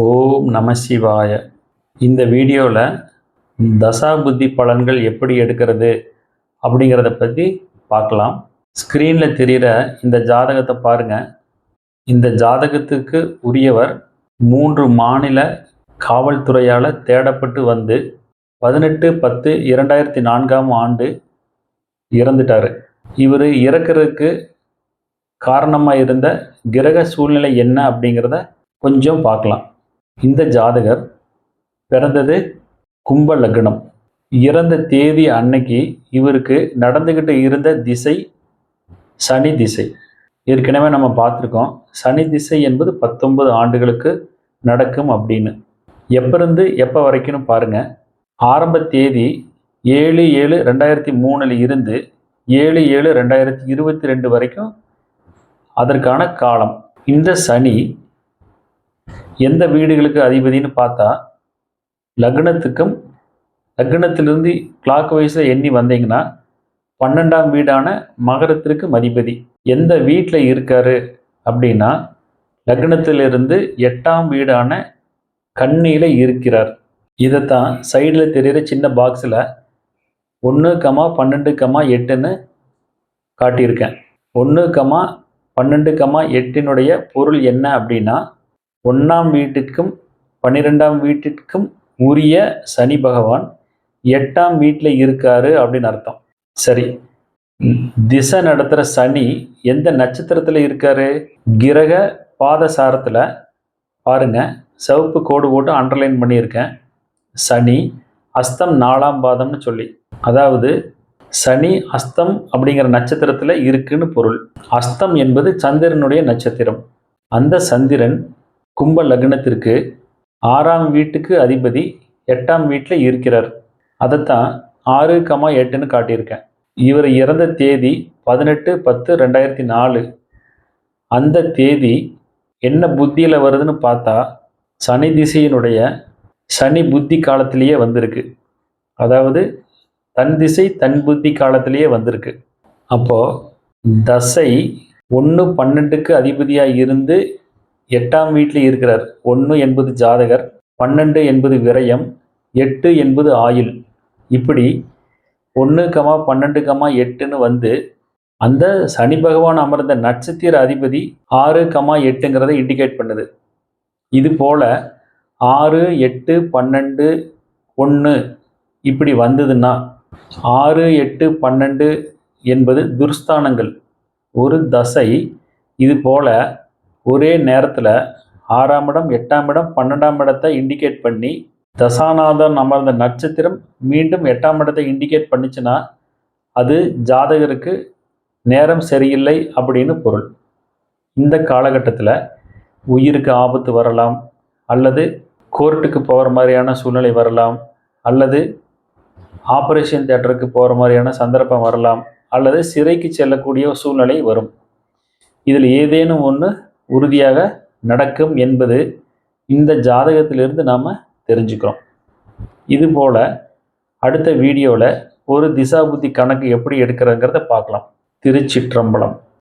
ஓம் நம சிவாய. இந்த வீடியோவில் தசா புத்தி பலன்கள் எப்படி எடுக்கிறது அப்படிங்கிறத பற்றி பார்க்கலாம். ஸ்க்ரீனில் தெரிகிற இந்த ஜாதகத்தை பாருங்கள் இந்த ஜாதகத்துக்கு உரியவர் மூன்று மாநில காவல்துறையால் தேடப்பட்டு வந்து பதினெட்டு பத்து இரண்டாயிரத்தி நான்காம் ஆண்டு இறந்துட்டார். இவர் இறக்கிறதுக்கு காரணமாக இருந்த கிரக சூழ்நிலை என்ன அப்படிங்கிறத கொஞ்சம் பார்க்கலாம். இந்த ஜாதகர் பிறந்தது கும்ப லக்னம். இறந்த தேதி அன்னைக்கு இவருக்கு நடந்துக்கிட்டு இருந்த திசை சனி திசை. ஏற்கனவே நம்ம பார்த்துருக்கோம் சனி திசை என்பது பத்தொன்பது ஆண்டுகளுக்கு நடக்கும் அப்படின்னு. எப்போருந்து எப்போ வரைக்கும்னு பாருங்கள் ஆரம்ப தேதி ஏழு ஏழு ரெண்டாயிரத்தி மூணில் இருந்து ஏழு ஏழு ரெண்டாயிரத்தி இருபத்தி ரெண்டு வரைக்கும் அதற்கான காலம். இந்த சனி எந்த வீடுகளுக்கு அதிபதினு பார்த்தா லக்னத்துக்கும் லக்னத்திலிருந்து கிளாக் வைஸில் எண்ணி வந்தீங்கன்னா பன்னெண்டாம் வீடான மகரத்திற்கு மதிபதி. எந்த வீட்டில் இருக்காரு அப்படின்னா லக்னத்திலிருந்து எட்டாம் வீடான கண்ணியில் இருக்கிறார். இதைத்தான் சைடில் தெரிகிற சின்ன பாக்ஸில் ஒன்று கமா பன்னெண்டு கமா எட்டுன்னு காட்டியிருக்கேன். ஒன்று கமா பன்னெண்டு கமா எட்டினுடைய பொருள் என்ன அப்படின்னா ஒன்றாம் வீட்டுக்கும் பன்னிரெண்டாம் வீட்டிற்கும் உரிய சனி பகவான் எட்டாம் வீட்டில் இருக்காரு அப்படின்னு அர்த்தம். சரி. திசை நடத்துகிற சனி எந்த நட்சத்திரத்தில் இருக்காரு? கிரக பாதசாரத்தில். பாருங்க. சிவப்பு கோடு போட்டு அண்டர்லைன் பண்ணியிருக்கேன். சனி அஸ்தம் நாலாம் பாதம்னு சொல்லி. அதாவது சனி அஸ்தம் அப்படிங்கிற நட்சத்திரத்தில் இருக்குன்னு பொருள். அஸ்தம் என்பது சந்திரனுடைய நட்சத்திரம். அந்த சந்திரன் கும்ப லக்னத்திற்கு ஆறாம் வீட்டுக்கு அதிபதி எட்டாம் வீட்டில் இருக்கிறார். அதைத்தான் ஆறு கமா எட்டுன்னு காட்டியிருக்கேன். இவர் இறந்த தேதி பதினெட்டு பத்து ரெண்டாயிரத்தி நாலு. அந்த தேதி என்ன புத்தியில் வருதுன்னு பார்த்தா சனி திசையினுடைய சனி புத்தி காலத்திலேயே வந்திருக்கு. அதாவது தன் திசை தன் புத்தி காலத்திலேயே வந்திருக்கு. அப்போது தசை ஒன்று பன்னெண்டுக்கு அதிபதியாக இருந்து எட்டாம் வீட்டில் இருக்கிறார். ஒன்று என்பது ஜாதகர் பன்னெண்டு என்பது விரயம் எட்டு என்பது ஆயுள். இப்படி ஒன்று கமா பன்னெண்டு கமா எட்டுன்னு வந்து அந்த சனி பகவான் அமர்ந்த நட்சத்திர அதிபதி ஆறு கமா எட்டுங்கிறத இண்டிகேட் பண்ணுது. இது போல் ஆறு எட்டு பன்னெண்டு ஒன்று இப்படி வந்ததுன்னா ஆறு எட்டு பன்னெண்டு என்பது துர்ஸ்தானங்கள். ஒரு தசை இது போல் ஒரே நேரத்தில் ஆறாம் இடம் எட்டாம் இடம் பன்னெண்டாம் இடத்தை இண்டிகேட் பண்ணி தசாநாதன் அமர்ந்த நட்சத்திரம் மீண்டும் எட்டாம் இடத்தை இண்டிகேட் பண்ணிச்சுன்னா அது ஜாதகருக்கு நேரம் சரியில்லை அப்படின்னு பொருள். இந்த காலகட்டத்தில் உயிருக்கு ஆபத்து வரலாம் அல்லது கோர்ட்டுக்கு போகிற மாதிரியான சூழ்நிலை வரலாம் அல்லது ஆப்ரேஷன் தேட்டருக்கு போகிற மாதிரியான சந்தர்ப்பம் வரலாம் அல்லது சிறைக்கு செல்லக்கூடிய சூழ்நிலை வரும். இதில் ஏதேனும் ஒன்று உறுதியாக நடக்கும் என்பது இந்த ஜாதகத்திலிருந்து நாம் தெரிஞ்சுக்கிறோம். இதுபோல் அடுத்த வீடியோவில் ஒரு திசாபுத்தி கணக்கு எப்படி எடுக்கிறங்கிறத பார்க்கலாம். திருச்சிற்றம்பலம்.